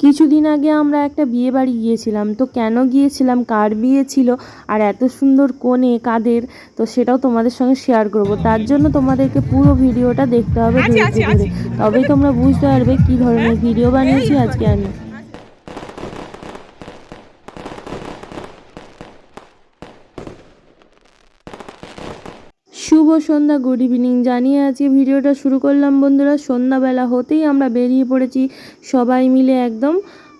কিছুদিন আগে আমরা একটা বিয়ে বাড়ি গিয়েছিলাম তো কেন গিয়েছিলাম কার বিয়ে ছিল আর এত সুন্দর কোণে কাদের তো সেটাও তোমাদের সঙ্গে শেয়ার করব। তার জন্য তোমাদেরকে পুরো ভিডিওটা দেখতে হবে ধরে তবেই তোমরা বুঝতে পারবে কী ধরনের ভিডিও বানিয়েছি আজকে আমি। সন্ধ্যা গুড ইভিনিং জানিয়ে আজকে ভিডিওটা শুরু করলাম। বন্ধুরা, সন্ধ্যাবেলা হতেই আমরা বেরিয়ে পড়েছি। সবাই মিলে একদম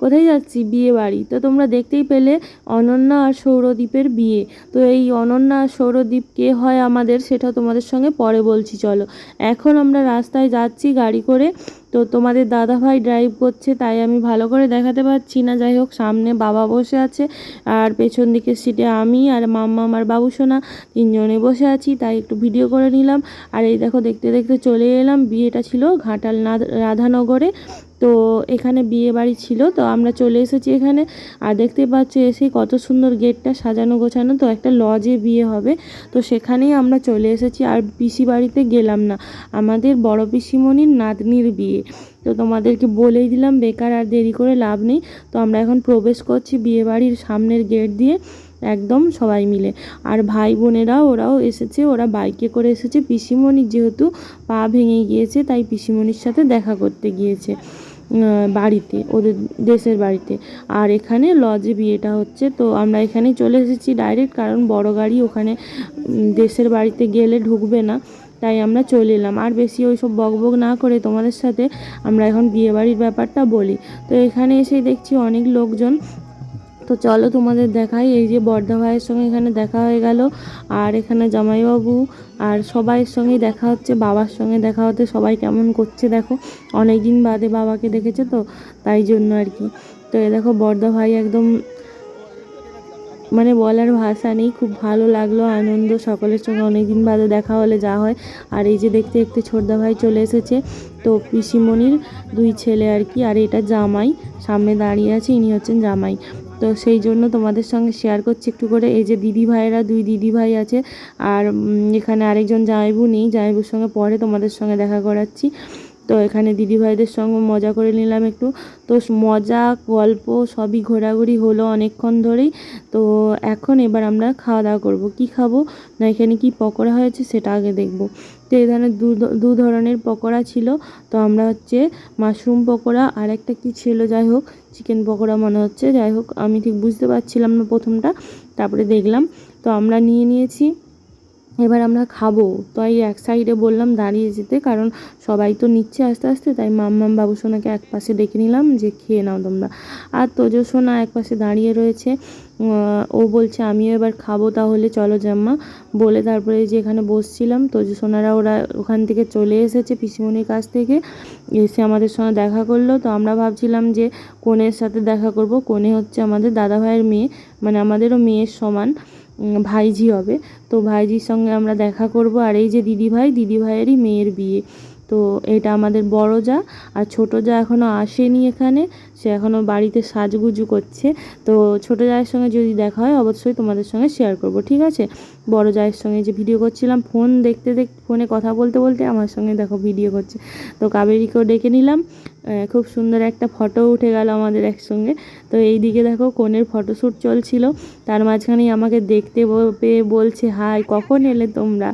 কোথায় যাচ্ছি? বিয়ে বাড়ি। তো তোমরা দেখতেই পেলে অনন্যা আর সৌরদ্বীপের বিয়ে। তো এই অনন্যা আর সৌরদ্বীপ কে হয় আমাদের সেটা তোমাদের সঙ্গে পরে বলছি, চলো। এখন আমরা রাস্তায় যাচ্ছি গাড়ি করে। তো তোমাদের দাদা ভাই ড্রাইভ করছে, তাই আমি ভালো করে দেখাতে পারছি না। যাই হোক, সামনে বাবা বসে আছে আর পেছন দিকের সিটে আমি আর মাম্মা, আমার বাবু, সোনা তিনজনে বসে আছি, তাই একটু ভিডিও করে নিলাম। আর এই দেখো, দেখতে দেখতে চলে এলাম। বিয়েটা ছিল ঘাটাল রাধানগরে। তো এখানে বিয়ে বাড়ি ছিল, তো আমরা চলে এসেছি এখানে। আর দেখতে পাচ্ছি এসে কত সুন্দর গেটটা সাজানো গোছানো, তো একটা লজে বিয়ে হবে। তো সেখানেই আমরা চলে এসেছি, আর পিসি বাড়িতে গেলাম না। আমাদের বড় পিসিমণির নাতনির বিয়ে। তো তোমাদেরকে বলেই দিলাম, বেকার আর দেরি করে লাভ নেই। তো আমরা এখন প্রবেশ করছি বিয়ে বাড়ির সামনের গেট দিয়ে, একদম সবাই মিলে। আর ভাই বোনেরা, ওরাও এসেছে, ওরা বাইকে করে এসেছে। পিসিমণির যেহেতু পা ভেঙে গিয়েছে, তাই পিসিমণির সাথে দেখা করতে গিয়েছে। বাড়িতে, ওদের দেশের বাড়িতে। আর এখানে লজে বিয়েটা হচ্ছে, তো আমরা এখানে চলে এসেছি ডাইরেক্ট কারণ বড় গাড়ি ওখানে দেশের বাড়িতে গেলে ঢুকবে না, তাই আমরা চলে এলাম। আর বেশি ওই সব বকবক না করে তোমাদের সাথে আমরা এখন বিয়েবাড়ির ব্যাপারটা বলি। তো এখানে এসে দেখছি অনেক লোকজন তো চলো তোমাদের দেখাই, এই যে বর্দা ভাইয়ের সঙ্গে এখানে দেখা হয়ে গেল, আর এখানে জামাইবাবু, আর সবাইয়ের সঙ্গেই দেখা হচ্ছে, বাবার সঙ্গে দেখা হতে সবাই কেমন করছে দেখো অনেক দিন বাদে বাবাকে দেখেছে তো, তাই জন্য আর কি। তো এ দেখো বর্দা ভাই একদম মানে বলার ভাষা নেই, খুব ভালো লাগল, আনন্দ, সকলের সঙ্গে অনেকদিন বাদে দেখা হলে যা হয়। আর এই যে দেখতে দেখতে ছোটদা ভাই চলে এসেছে, তো পিসিমণির দুই ছেলে আর কি, আর এটা জামাই, সামনে দাঁড়িয়ে আছে, ইনি হচ্ছেন জামাই। তো সেই জন্য তোমাদের সঙ্গে শেয়ার করছি একটু করে। এই যে দিদি ভাইয়েরা, দুই দিদি ভাই আছে। আর এখানে আরেকজন জামাইবু নেই। জামাইবুর সঙ্গে পরে তোমাদের সঙ্গে দেখা করাচ্ছি। তো এখানে দিদিভাইদের সঙ্গে মজা করে নিলাম একটু। তো মজা, গল্প সবই ঘোরাঘুরি হলো অনেকক্ষণ ধরেই। তো এখন এবার আমরা খাওয়া দাওয়া করব। কি খাব? না, এখানে কি পকোড়া হয়েছে সেটা আগে দেখব। তো ধরনের দু ধরনের পকোড়া ছিল। তো আমরা হচ্ছে মাশরুম পকোড়া আর একটা কী ছিল, যাই হোক, চিকেন পকোড়া মনে হচ্ছে। যাই হোক, আমি ঠিক বুঝতে পারছিলাম না প্রথমটা, তারপরে দেখলাম। তো আমরা নিয়ে নিয়েছি এবার আমরা খাব। তাই এক সাইডে বললাম দাঁড়িয়ে যেতে, কারণ সবাই তো নিচ্ছে আস্তে আস্তে, তাই মাম্মাম বাবু সোনাকে এক পাশে ডেকে নিলাম যে খেয়ে নাও তোমরা। আর তোজো সোনা এক পাশে দাঁড়িয়ে রয়েছে। ও বলছে, আমিও এবার খাব তাহলে, চলো জাম্মা। বলে তারপরে যে এখানে বসছিলাম, তোজো সোনারা ওরা ওখান থেকে চলে এসেছে পিসিমণির কাছ থেকে। এসে আমাদের সঙ্গে দেখা করল। তো আমরা ভাবছিলাম যে কনের সাথে দেখা করব। কনে হচ্ছে আমাদের দাদাভাইয়ের মেয়ে মানে আমাদেরও মেয়ের সমান। ভাইঝি হবে। তো ভাইঝির সঙ্গে আমরা দেখা করব। আর এই যে দিদিভাই, দিদিভাইয়েরই দিদি ভাইয়েরই মেয়ের বিয়ে। তো এটা আমাদের বড় যা। আর ছোট যা এখনও আসেনি এখানে। সে এখনও বাড়িতে সাজগুজু করছে। তো ছোটো জায়ের সঙ্গে যদি দেখা হয়, অবশ্যই তোমাদের সঙ্গে শেয়ার করব, ঠিক আছে? বড় জায়ের সঙ্গে যে ভিডিও করছিলাম ফোন দেখতে দেখতে ফোনে কথা বলতে বলতে আমার সঙ্গে দেখো ভিডিও করছে। তো কাবেরিকেও ডেকে নিলাম খুব সুন্দর একটা ফটো উঠে গেল আমাদের একসঙ্গে। তো এই দিকে দেখো কনের ফটোশ্যুট চলছিল, তার মাঝখানেই আমাকে দেখতে পেয়ে বলছে, হাই, কখন এলে তোমরা?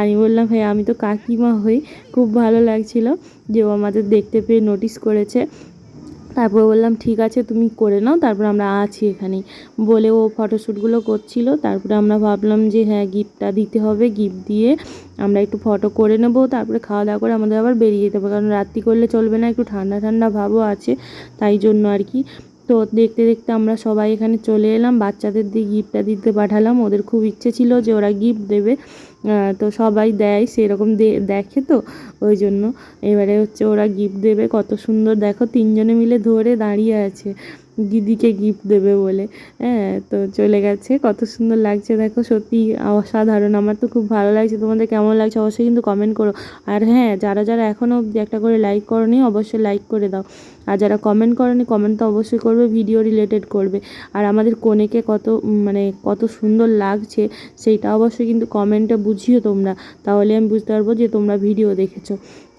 আমি বললাম হ্যাঁ আমি তো কাকিমা হই। খুব ভালো লাগছিল যে ও আমাদের দেখতে পেয়ে নোটিস করেছে। তারপর বললাম, ঠিক আছে, তুমি করে নাও। তারপর আমরা আছি এখানেই বলে ও ফটোশ্যুটগুলো করছিল। তারপরে আমরা ভাবলাম যে হ্যাঁ গিফটটা দিতে হবে। গিফট দিয়ে আমরা একটু ফটো করে নেব। তারপরে খাওয়া দাওয়া করে আমাদের আবার বেরিয়ে যেতে হবে। কারণ রাত্রি করলে চলবে না, একটু ঠান্ডা ঠান্ডা ভাবও আছে, তাই জন্য আর কি। তো দেখতে দেখতে আমরা সবাই এখানে চলে এলাম। বাচ্চাদের দিয়ে গিফটটা দিতে পাঠালাম। ওদের খুব ইচ্ছে ছিল যে ওরা গিফট দেবে। তো সবাই দেয়, সেরকম দেখে তো, ওই জন্য। এবারে হচ্ছে ওরা গিফট দেবে, কত সুন্দর। দেখো, তিনজনে মিলে ধরে দাঁড়িয়ে আছে। দিদিকে গিফট দেবে বলে। হ্যাঁ তো চলে গেছে। কত সুন্দর লাগছে। দেখো, সত্যি অসাধারণ। আমার তো খুব ভালো লাগছে। তোমাদের কেমন লাগছে অবশ্যই কিন্তু কমেন্ট করো। আর হ্যাঁ যারা যারা এখনও অবধি একটা করে লাইক করনি, অবশ্যই লাইক করে দাও। আর যারা কমেন্ট করেনি কমেন্ট তো অবশ্যই করবে। ভিডিও রিলেটেড করবে। আর আমাদের কনেকে কত মানে কত সুন্দর লাগছে, সেইটা অবশ্যই কিন্তু কমেন্টে বুঝিও তোমরা। তাহলে আমি বুঝতে পারব যে তোমরা ভিডিও দেখেছ।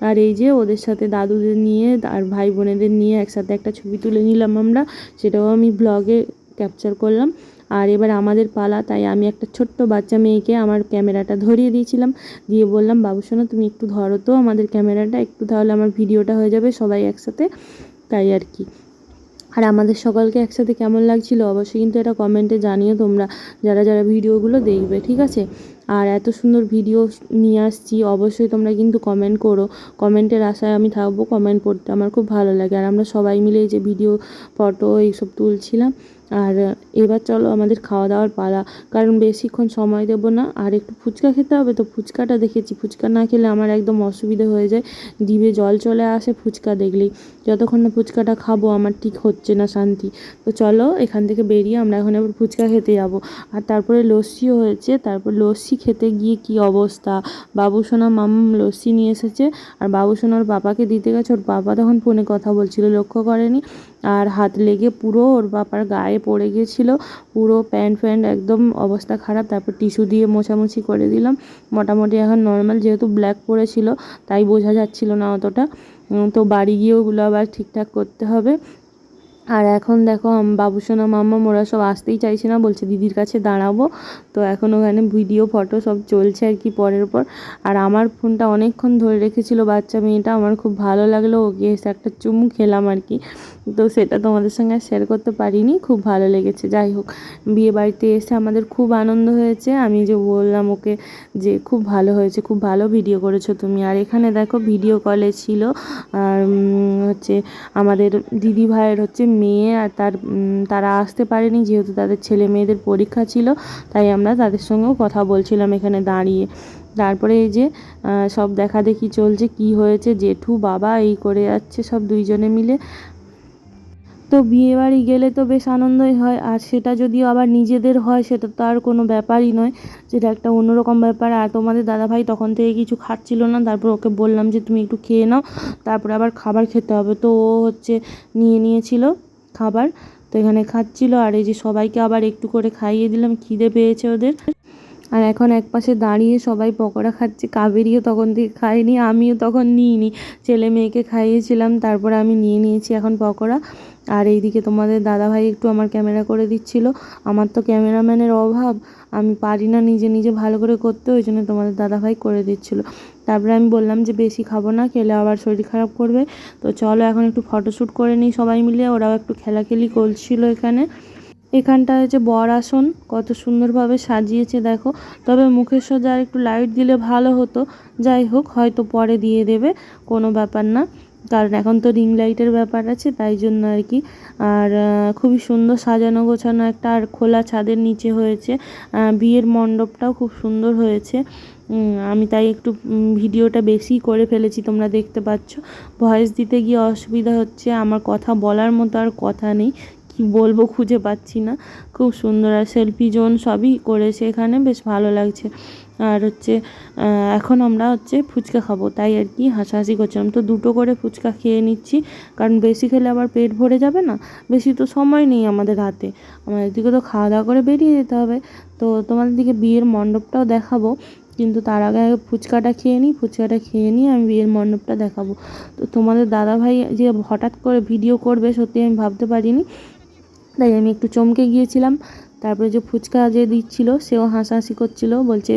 আর এই যে ওদের সাথে দাদুদের নিয়ে আর ভাই বোনেদের নিয়ে একসাথে একটা ছবি তুলে নিলাম আমরা, সেটাও আমি ব্লগে ক্যাপচার করলাম। আর এবার আমাদের পালা, তাই আমি একটা ছোট্ট বাচ্চা মেয়েকে আমার ক্যামেরাটা ধরিয়ে দিয়েছিলাম। দিয়ে বললাম, বাবু, শোনো, তুমি একটু ধরো তো আমাদের ক্যামেরাটা, একটু তাহলে আমার ভিডিওটা হয়ে যাবে সবাই একসাথে। তাই আর কি। আর আমাদের সকলকে একসাথে কেমন লাগছিল অবশ্যই কিন্তু এটা কমেন্টে জানিও তোমরা, যারা যারা ভিডিওগুলো দেখবে, ঠিক আছে? আর এত সুন্দর ভিডিও নিয়ে আসছি, অবশ্যই তোমরা কিন্তু কমেন্ট করো। কমেন্টের আশায় আমি থাকব কমেন্ট পড়তে আমার খুব ভালো লাগে। আর আমরা সবাই মিলে এই যে ভিডিও ফটো এইসব তুলছিলাম আর এবার চলো আমাদের খাওয়া দাওয়ার পালা। কারণ বেশিক্ষণ সময় দেবো না, আর একটু ফুচকা খেতে হবে তো ফুচকাটা দেখেছি। ফুচকা না খেলে আমার একদম অসুবিধা হয়ে যায়। ডিবে জল চলে আসে ফুচকা দেখলেই। যতক্ষণ না ফুচকাটা খাব আমার ঠিক হচ্ছে না শান্তি। তো চলো এখান থেকে বেরিয়ে আমরা এখন এবার ফুচকা খেতে যাব। আর তারপরে লস্যিও হয়েছে। তারপর লস্যি খেতে গিয়ে কি অবস্থা? বাবু সোনা মাম লস্যি নিয়ে এসেছে। আর বাবু সোনার বাবাকে দিতে গেছে। ওর বাবা তখন ফোনে কথা বলছিল, লক্ষ্য করেনি। আর হাত লেগে পুরো ওর বাবার গায়ে পড়ে গিয়েছিল। পুরো প্যান্ট ফ্যান্ট একদম অবস্থা খারাপ, তারপর টিস্যু দিয়ে মোছামুছি করে দিলাম। মোটামুটি এখন নর্মাল, যেহেতু ব্ল্যাক পড়েছিল তাই বোঝা যাচ্ছিল না অতটা। তো বাড়ি গিয়ে ওগুলো আবার ঠিকঠাক করতে হবে। আর এখন দেখো বাবুসোনা মাম্মা ওরা সব আসতেই চাইছে না, বলছে, দিদির কাছে দাঁড়াবো। তো এখন ওখানে ভিডিও, ফটো সব চলছে আর কি পরের পর আর আমার ফোনটা অনেকক্ষণ ধরে রেখেছিল বাচ্চা মেয়েটা, আমার খুব ভালো লাগল, ওকে এসে একটা চুমু খেলাম আর কি। তো সেটা তোমাদের সঙ্গে শেয়ার করতে পারিনি, খুব ভালো লেগেছে, যাই হোক। বিয়ে বাড়িতে এসে আমাদের খুব আনন্দ হয়েছে, আমি যে বললাম ওকে যে খুব ভালো হয়েছে, খুব ভালো ভিডিও করেছ তুমি। আর এখানে দেখো ভিডিও কলে ছিল, আর হচ্ছে আমাদের দিদি ভাইয়ের হচ্ছে মেয়ে আর তার তারা আসতে পারেনি যেহেতু তাদের ছেলে মেয়েদের পরীক্ষা ছিল, তাই আমরা তাদের সঙ্গেও কথা বলছিলাম এখানে দাঁড়িয়ে। তারপরে এই যে সব দেখা দেখি চলছে, কি হয়েছে, জেঠু, বাবা এই করে যাচ্ছে সব দুইজনে মিলে। তো বিয়েবাড়ি গেলে তো বেশ আনন্দই হয়, আর সেটা যদিও আবার নিজেদের হয়, সেটা তো আর কোনো ব্যাপারই নয়। যেটা একটা অন্যরকম ব্যাপার, আর তোমাদের দাদাভাই তখন থেকে কিছু খাচ্ছিল না, তারপর ওকে বললাম যে তুমি একটু খেয়ে নাও, তারপরে আবার খাবার খেতে হবে। তো ও হচ্ছে নিয়ে নিয়েছিল খাবার, তো এখানে খাচ্ছিল, আর এই যে সবাইকে আবার একটু করে খাইয়ে দিলাম, খিদে পেয়েছে ওদের। আর এখন একপাশে দাঁড়িয়ে সবাই পকোড়া খাচ্ছে, কাবেরিও তখন থেকে খায়নি, আমিও তখন নিইনি। ছেলে মেয়েকে খাইয়েছিলাম, তারপরে আমি নিয়ে নিয়েছি এখন পকোড়া। আর এইদিকে তোমাদের দাদাভাই একটু আমার ক্যামেরা করে দিচ্ছিল। আমার তো ক্যামেরাম্যানের অভাব, আমি পারি না নিজে নিজে ভালো করে করতে, ওই জন্য তোমাদের দাদাভাই করে দিচ্ছিল। তারপরে আমি বললাম যে, বেশি খাব না, খেলে আবার শরীর খারাপ করবে। তো চলো এখন একটু ফটোশ্যুট করে নিই সবাই মিলে, ওরাও একটু খেলাখেলি করছিল এখানে। এখানটা হচ্ছে বর আসন, কত সুন্দরভাবে সাজিয়েছে, দেখো। তবে মুখের সোজা আর একটু লাইট দিলে ভালো হতো। যাই হোক, হয়তো পরে দিয়ে দেবে, কোনো ব্যাপার না। কারণ এখন তো রিং লাইটের ব্যাপার আছে, তাই জন্য আর কি। আর খুবই সুন্দর সাজানো গোছানো একটা আর খোলা ছাদের নিচে হয়েছে। বিয়ের মণ্ডপটাও খুব সুন্দর হয়েছে। আমি তাই একটু ভিডিওটা বেশি করে ফেলেছি, তোমরা দেখতে পাচ্ছ। ভয়েস দিতে গিয়ে অসুবিধা হচ্ছে, আমার কথা বলার মতো আর কথা নেই। কি বলব খুঁজে পাচ্ছি না। খুব সুন্দর আর সেলফি জোন সবই করেছে এখানে, বেশ ভালো লাগছে। আর হচ্ছে এখন আমরা হচ্ছে ফুচকা খাব, তাই আর কি হাসাহাসি করছিলাম। তো দুটো করে ফুচকা খেয়ে নিচ্ছি, কারণ বেশি খেলে আবার পেট ভরে যাবে না, বেশি তো সময় নেই আমাদের হাতে। আমাদের দিকে তো খাওয়া দাওয়া করে বেরিয়ে যেতে হবে। তো তোমাদের দিকে বিয়ের মণ্ডপটাও দেখাবো, কিন্তু তার আগে আগে ফুচকাটা খেয়ে নিই, ফুচকাটা খেয়ে নিয়ে আমি বিয়ের মণ্ডপটা দেখাবো। তো তোমাদের দাদাভাই যে হঠাৎ করে ভিডিও করবে, সত্যি আমি ভাবতে পারিনি। তাই আমি একটু চমকে গিয়েছিলাম। তারপরে যে ফুচকা যে দিচ্ছিল, সেও হাসাহাসি করছিল, বলছে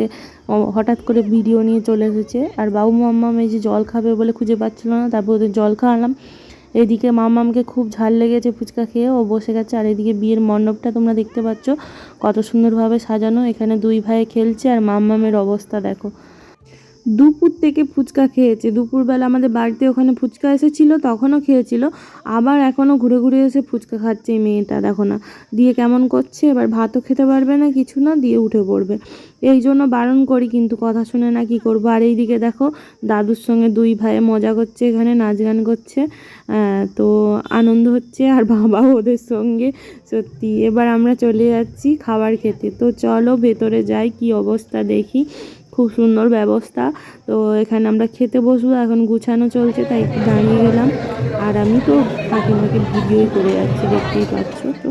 হঠাৎ করে ভিডিও নিয়ে চলে এসেছে। আর বাবু মাম্মাম এই যে জল খাবে বলে খুঁজে পাচ্ছিল না, তারপর ওদের জল খাওয়ালাম। এদিকে মাম্মামকে খুব ঝাল লেগেছে ফুচকা খেয়ে, ও বসে গেছে। আর এদিকে বিয়ের মণ্ডপটা তোমরা দেখতে পাচ্ছ, কত সুন্দরভাবে সাজানো। এখানে দুই ভাই খেলছে, আর মাম্মামের অবস্থা দেখো। দুপুর থেকে ফুচকা খেয়েছে। দুপুরবেলা আমাদের বাড়িতে ওখানে ফুচকা এসেছিল, তখনও খেয়েছিল। আবার এখনও ঘুরে ঘুরে এসে ফুচকা খাচ্ছে এই মেয়েটা, দেখো না। দিয়ে কেমন করছে? এবার ভাতও খেতে পারবে না, কিছু না, দিয়ে উঠে পড়বে। এই জন্য বারণ করি, কিন্তু কথা শুনে না কি করব? আর এইদিকে দেখো, দাদুর সঙ্গে দুই ভাই মজা করছে, এখানে নাচ গান করছে তো আনন্দ হচ্ছে, আর বাবা ওদের সঙ্গে। সত্যি, এবার আমরা চলে যাচ্ছি খাবার খেতে। তো চলো ভেতরে যাই, কি অবস্থা দেখি। খুব সুন্দর ব্যবস্থা। তো এখানে আমরা খেতে বসবো, এখন গুছানো চলছে, তাই একটু দাঁড়িয়ে গেলাম। আর আমি তো ফাঁকে ভিডিওই করে যাচ্ছি, দেখতেই পাচ্ছ তো।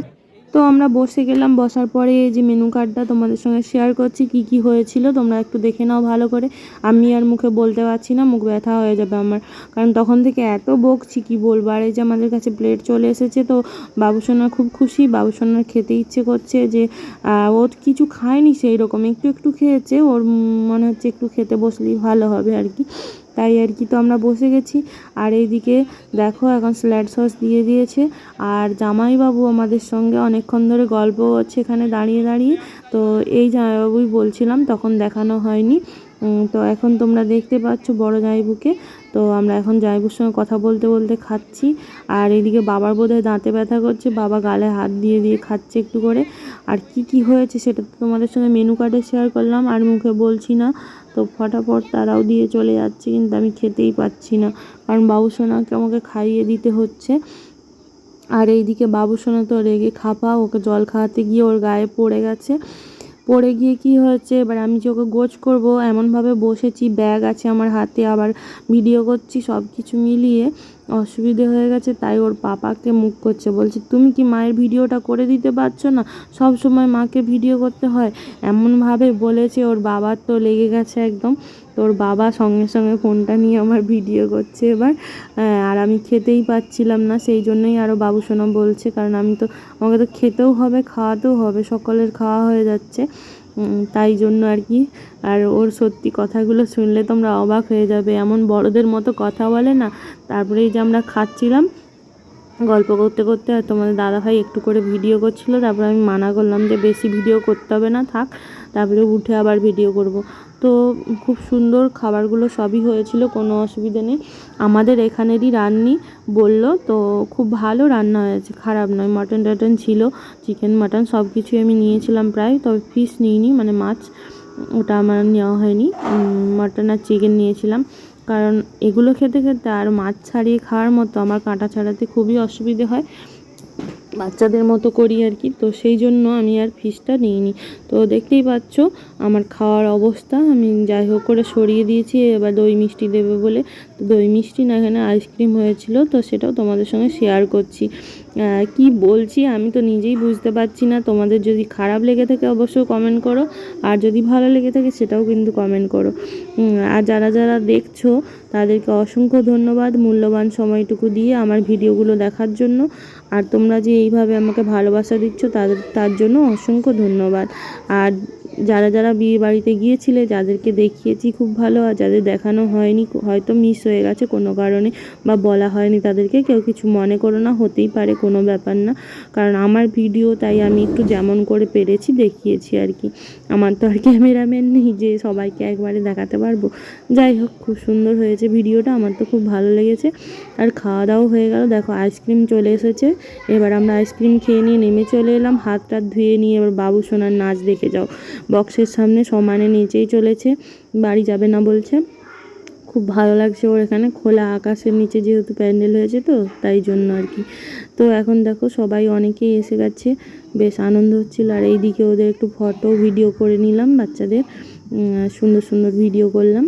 তো আমরা বসে গেলাম, বসার পরে এই যে মেনু কার্ডটা তোমাদের সঙ্গে শেয়ার করছি, কি কি হয়েছিল তোমরা একটু দেখে নাও ভালো করে। আমি আর মুখে বলতে পারছি না, মুখ ব্যথা হয়ে যাবে আমার। কারণ তখন থেকে এত বকছি, কি বলব? আর এই যে আমাদের কাছে প্লেট চলে এসেছে, তো বাবুসোনা খুব খুশি। বাবুসোনার খেতে ইচ্ছে করছে যে ও কিছু খায়নি সেই রকম একটু একটু খেয়েছে, ওর মনে হচ্ছে একটু খেতে বসলেই ভালো হবে আর কি। তাই আর কি তো আমরা বসে গেছি। আর এইদিকে দেখো এখন স্ল্যাড সস দিয়ে দিয়েছে। আর জামাইবাবু আমাদের সঙ্গে অনেকক্ষণ ধরে গল্প হচ্ছে এখানে দাঁড়িয়ে দাঁড়িয়ে। তো এই জামাইবাবুই বলছিলাম, তখন দেখানো হয়নি। তো এখন তোমরা দেখতে পাচ্ছ বড় জামাইবুকে। তো আমরা এখন জামাইবুর সঙ্গে কথা বলতে বলতে খাচ্ছি। আর এইদিকে বাবার বোধহয় দাঁতে ব্যথা করছে, বাবা গালে হাত দিয়ে দিয়ে খাচ্ছে একটু করে। আর কি কি হয়েছে সেটা তো তোমাদের সঙ্গে মেনু কার্ডে শেয়ার করলাম, আর মুখে বলছি না। তো ফটাফট তারাও দিয়ে চলে যাচ্ছে, কিন্তু আমি খেতেই পাচ্ছি না। কারণ বাবুসোনাকে আমাকে খাইয়ে দিতে হচ্ছে। আর এইদিকে বাবুসোনা তো রেগে খাপা, ওকে জল খাওয়াতে গিয়ে ওর গায়ে পড়ে গেছে। পড়ে গিয়ে কি হয়েছে? এবার আমি যে ওকে গোছ করব, এমনভাবে বসেছি, ব্যাগ আছে আমার হাতে, আবার ভিডিও করছি সব কিছু মিলিয়ে অসুবিধে হয়ে গেছে, তাই ওর পাপাকে মুখ করছে। বলছে, তুমি কি মায়ের ভিডিওটা করে দিতে পারছ না? সব সময় মাকে ভিডিও করতে হয়। এমনভাবে বলেছে, ওর বাবার তো লেগে গেছে একদম। তো ওর বাবা সঙ্গে সঙ্গে ফোনটা নিয়ে আমার ভিডিও করছে এবার আর আমি খেতেই পাচ্ছিলাম না, সেই জন্যই আরও বাবুসোনা বলছে, কারণ আমি তো, আমাকে তো খেতেও হবে, খাওয়াতেও হবে, সকলের খাওয়া হয়ে যাচ্ছে তাই জন্য আর কি। আর ওর সত্যি কথাগুলো শুনলে তোমরা অবাক হয়ে যাবে, এমন বড়দের মতো কথা বলে না তারপরে এই যে আমরা খাচ্ছিলাম, গল্প করতে করতে আর তোমাদের দাদাভাই একটু করে ভিডিও করছিল, তারপরে আমি মানা করলাম যে বেশি ভিডিও করতে হবে না, থাক, তারপরে উঠে আবার ভিডিও করব। তো খুব সুন্দর খাবারগুলো সবই হয়েছিল, কোনো অসুবিধে নেই। আমাদের এখানেরই রান্নি বলল, তো খুব ভালো রান্না হয়েছে, খারাপ নয় মটন টটন ছিল চিকেন মাটন সব কিছুই আমি নিয়েছিলাম প্রায়, তবে ফিশ নিইনি মানে মাছ, ওটা আমার নেওয়া হয়নি মটন আর চিকেন নিয়েছিলাম। কারণ এগুলো খেতে খেতে আর মাছ ছাড়িয়ে খাওয়ার মতো আমার কাঁটা ছাড়াতে খুবই অসুবিধে হয় বাচ্চাদের মতো করি আর কি। তো সেই জন্য আমি আর ফিসটা নিইনি। তো দেখতেই পাচ্ছ, আমার খাওয়ার অবস্থা। আমি যাই হোক করে সরিয়ে দিয়েছি, এবার দই মিষ্টি দেবে বলে। তো দই মিষ্টি না এখানে আইসক্রিম হয়েছিল, তো সেটাও তোমাদের সঙ্গে শেয়ার করছি। কি বলছি আমি তো নিজেই বুঝতে পারছি না। তোমাদের যদি খারাপ লেগে থাকে অবশ্যই কমেন্ট করো, আর যদি ভালো লেগে থাকে সেটাও কিন্তু কমেন্ট করো। আর যারা যারা দেখছ, তাদেরকে অসংখ্য ধন্যবাদ মূল্যবান সময়টুকু দিয়ে আমার ভিডিওগুলো দেখার জন্য। আর তোমরা যে এইভাবে আমাকে ভালোবাসা দিচ্ছ, তাদের, তার জন্য অসংখ্য ধন্যবাদ। আর যারা যারা বিয়ে বাড়িতে গিয়েছিলে, যাদেরকে দেখিয়েছি খুব ভালো আর যাদের দেখানো হয়নি, হয়তো মিস হয়ে গেছে কোনো কারণে বা বলা হয়নি তাদেরকে, কেউ কিছু মনে করো না, হতেই পারে কোনো ব্যাপার না। কারণ আমার ভিডিও তাই আমি একটু যেমন করে পেরেছি, দেখিয়েছি আর কি। আমার তো আর ক্যামেরাম্যান নেই যে সবাইকে একবারে দেখাতে পারব। যাই হোক, খুব সুন্দর হয়েছে ভিডিওটা, আমার তো খুব ভালো লেগেছে। আর খাওয়া দাওয়া হয়ে গেল, দেখো আইসক্রিম চলে এসেছে। এবার আমরা আইসক্রিম খেয়ে নিয়ে নেমে চলে এলাম হাত টাত ধুয়ে নিয়ে এবার বাবু সোনার নাচ দেখে যাও। বক্সের সামনে সমানে নিচেই চলেছে, বাড়ি যাবে না বলছে। খুব ভালো লাগছে ওর এখানে, খোলা আকাশের নিচে যেহেতু প্যান্ডেল হয়েছে তো, তাই জন্য আর কি। তো এখন দেখো সবাই অনেকেই এসে গেছে, বেশ আনন্দ হচ্ছিল। আর এইদিকে ওদের একটু ফটো ভিডিও করে নিলাম বাচ্চাদের। সুন্দর সুন্দর ভিডিও করলাম।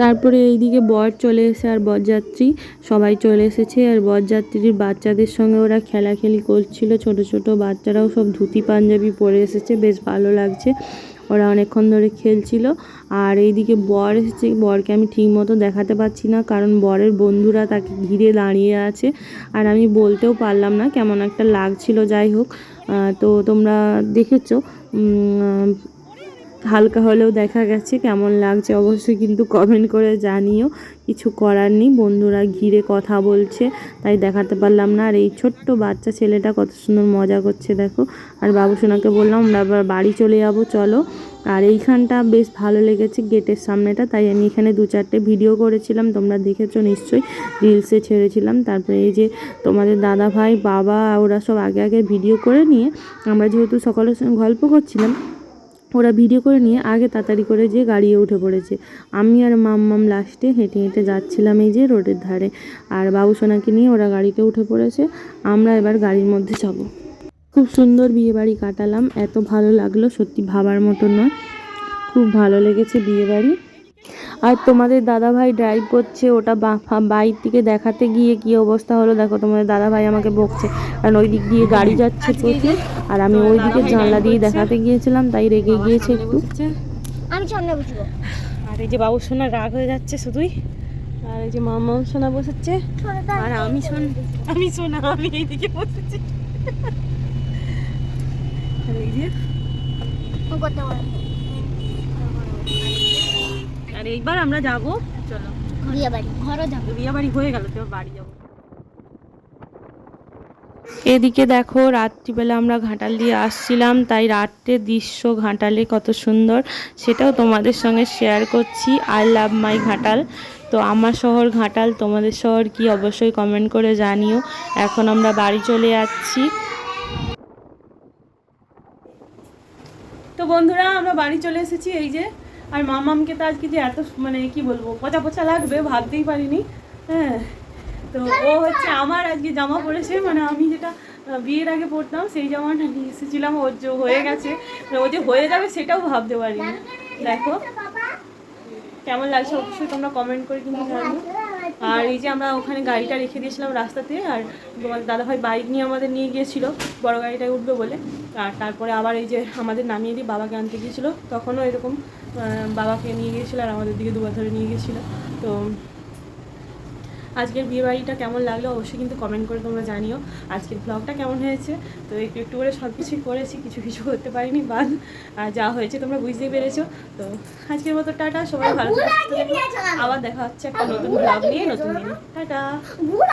তারপরে এইদিকে বর চলে এসে আর বরযাত্রী, সবাই চলে এসেছে আর বরযাত্রীর বাচ্চাদের সঙ্গে ওরা খেলাখেলি করছিল, ছোট ছোট বাচ্চারাও সব ধুতি, পাঞ্জাবি পরে এসেছে, বেশ ভালো লাগছে। ওরা অনেকক্ষণ ধরে খেলছিল আর এইদিকে বর এসেছে, বরকে আমি ঠিক মতো দেখাতে পারছি না কারণ বরের বন্ধুরা তাকে ঘিরে দাঁড়িয়ে আছে আর আমি বলতেও পারলাম না কেমন একটা লাগছিল, যাই হোক। তো তোমরা দেখেছ হালকা হলেও দেখা গেছে, কেমন লাগছে অবশ্যই কিন্তু কমেন্ট করে জানিও। কিছু করার নেই, বন্ধুরা ঘিরে কথা বলছে, তাই দেখাতে পারলাম না। আর এই ছোট্ট বাচ্চা ছেলেটা কত সুন্দর মজা করছে, দেখো। আর বাবুসোনাকে বললাম, আমরা আবার বাড়ি চলে যাব, চলো। আর এইখানটা বেশ ভালো লেগেছে গেটের সামনেটা, তাই আমি এখানে দু চারটে ভিডিও করেছিলাম, তোমরা দেখেছ নিশ্চয়ই রিলসে ছেড়েছিলাম। তারপরে এই যে তোমাদের দাদা ভাই, বাবা, ওরা সব আগে আগে ভিডিও করে নিয়ে, আমরা যেহেতু সকলের সঙ্গে গল্প করছিলাম ওরা ভিডিও করে নিয়ে আগে তাড়াতাড়ি করে যে গাড়িয়ে উঠে পড়েছে। আমি আর মাম্মাম লাস্টে হেঁটে হেঁটে যাচ্ছিলাম এই যে রোডের ধারে। আর বাবুসোনাকে নিয়ে ওরা গাড়িতে উঠে পড়েছে। আমরা এবার গাড়ির মধ্যে যাব। খুব সুন্দর বিয়েবাড়ি কাটালাম। এত ভালো লাগল। সত্যি ভাবার মতো নয়। খুব ভালো লেগেছে বিয়ে বাড়ি আর তোমাদের দাদাভাই ড্রাইভ করছে ওটা বাইর দিকে দেখাতে গিয়ে কি অবস্থা হলো? দেখো তোমাদের দাদাভাই আমাকে বকছে। কারণ ওই দিক দিয়ে গাড়ি যাচ্ছে প্রচুর। আর আমি ওই দিকে জানলা দিয়ে দেখাতে গিয়েছিলাম তাই রেগে গিয়েছে একটু। আমি সামনে বসবো। আর এই যে বাবু সোনা রাগ হয়ে যাচ্ছে শুধুই। আর এই যে মামা সোনা বসেছে। আর আমি শোন আমি শোনা আমি এইদিকে বসেছি। আর এই যে করতে আর এইবার আমরা যাব চলো। বিয়ে বাড়ি ঘরও যাব। বিয়ে বাড়ি হয়ে গেল তো বাড়ি যাব। এদিকে দেখো রাত্রিবেলা আমরা ঘাটাল দিয়ে আসছিলাম তাই রাত্রের দৃশ্য ঘাটালে কত সুন্দর সেটাও তোমাদের সঙ্গে শেয়ার করছি। I love my Ghatal. তো আমার শহর ঘাটাল তোমাদের শহর কি অবশ্যই কমেন্ট করে জানিও। এখন আমরা বাড়ি চলে যাচ্ছি। তো বন্ধুরা আমরা বাড়ি চলে এসেছি এই যে আর মামামকে তো আজকে যে এত মানে কি বলব, পচা পচা লাগবে, ভাবতেই পারিনি। হ্যাঁ তো ও হচ্ছে আমার আজকে জামা পড়েছে মানে আমি যেটা বিয়ের আগে পরতাম, সেই জামাটা নিয়ে এসেছিলাম, ওর যে হয়ে গেছে। মানে ও যে হয়ে যাবে সেটাও ভাবতে পারিনি। দেখো, কেমন লাগছে অবশ্যই তোমরা কমেন্ট করে কিন্তু জানো। আর এই যে আমরা ওখানে গাড়িটা রেখে দিয়েছিলাম রাস্তাতে, আর তোমাদের দাদাভাই বাইক নিয়ে আমাদের নিয়ে গিয়েছিল, বড় গাড়িটায় উঠবে বলে। আর তারপরে আবার এই যে আমাদের নামিয়ে দিয়ে বাবাকে আনতে গিয়েছিল, তখনও এরকম বাবাকে নিয়ে গিয়েছিল আর আমাদের দিকে দুবার ধরে নিয়ে গিয়েছিল। তো আজকের বিয়ে বাড়িটা কেমন লাগল অবশ্যই কিন্তু কমেন্ট করে তোমরা জানিও। আজকের ব্লগটা কেমন হয়েছে? তো একটু একটু করে সব কিছুই করেছি কিছু কিছু করতে পারিনি বাদ আর যা হয়েছে তোমরা বুঝতেই পেরেছ। তো আজকের মতো টাটা সবাই ভালো আবার দেখা হচ্ছে একটা নতুন ব্লগ নিয়ে নতুন দিন টাটা।